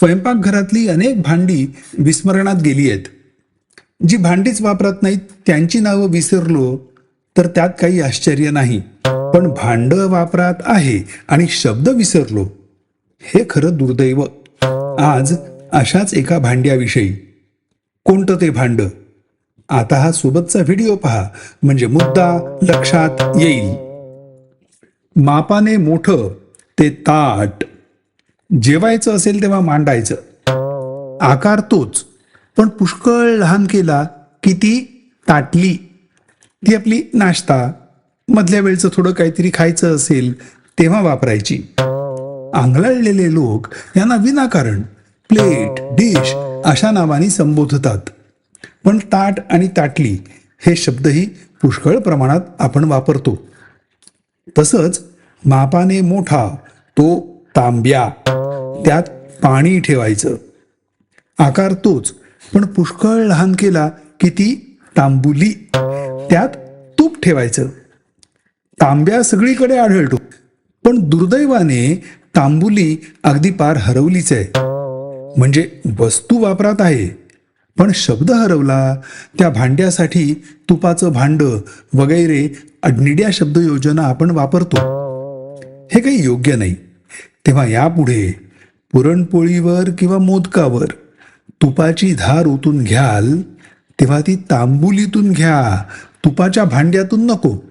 स्वयंपाकघरातली अनेक भांडी विस्मरणात गेली आहेत. जी भांडीच वापरत नाहीत त्यांची नावं विसरलो तर त्यात काही आश्चर्य नाही. पण भांड वापरात आहे आणि शब्द विसरलो हे खरं दुर्दैव. आज अशाच एका भांड्याविषयी. कोणतं ते भांड? आता हा सोबतचा व्हिडिओ पहा म्हणजे मुद्दा लक्षात येईल. मापाने मोठं ते ताट. जेवायचं असेल तेव्हा मांडायचं. आकार तोच पण पुष्कळ लहान केला की ती ताटली. ती आपली नाश्ता मधल्या वेळचं थोडं काहीतरी खायचं असेल तेव्हा वापरायची. आंगळलेले लोक यांना विनाकारण प्लेट डिश अशा नावाने संबोधतात. पण ताट आणि ताटली हे शब्दही पुष्कळ प्रमाणात आपण वापरतो. तसंच मापाने मोठा तो तांब्या. त्यात पाणी ठेवायचं. आकार तोच पण पुष्कळ लहान केला की ती तांबुली. त्यात तूप ठेवायचं. तांब्या सगळीकडे आढळतो पण दुर्दैवाने तांबुली अगदी पार हरवलीच आहे. म्हणजे वस्तू वापरात आहे पण शब्द हरवला त्या भांड्यासाठी तुपाचं भांड वगैरे अडनिड्या शब्द योजना आपण वापरतो. हे काही योग्य नाही. तेव्हा यापुढे पुरणपोळीवर किंवा मोदकावर तुपाची धार ओतून घ्याल तेव्हा ती तांबुलीतून घ्या. तुपाच्या भांड्यातून नको.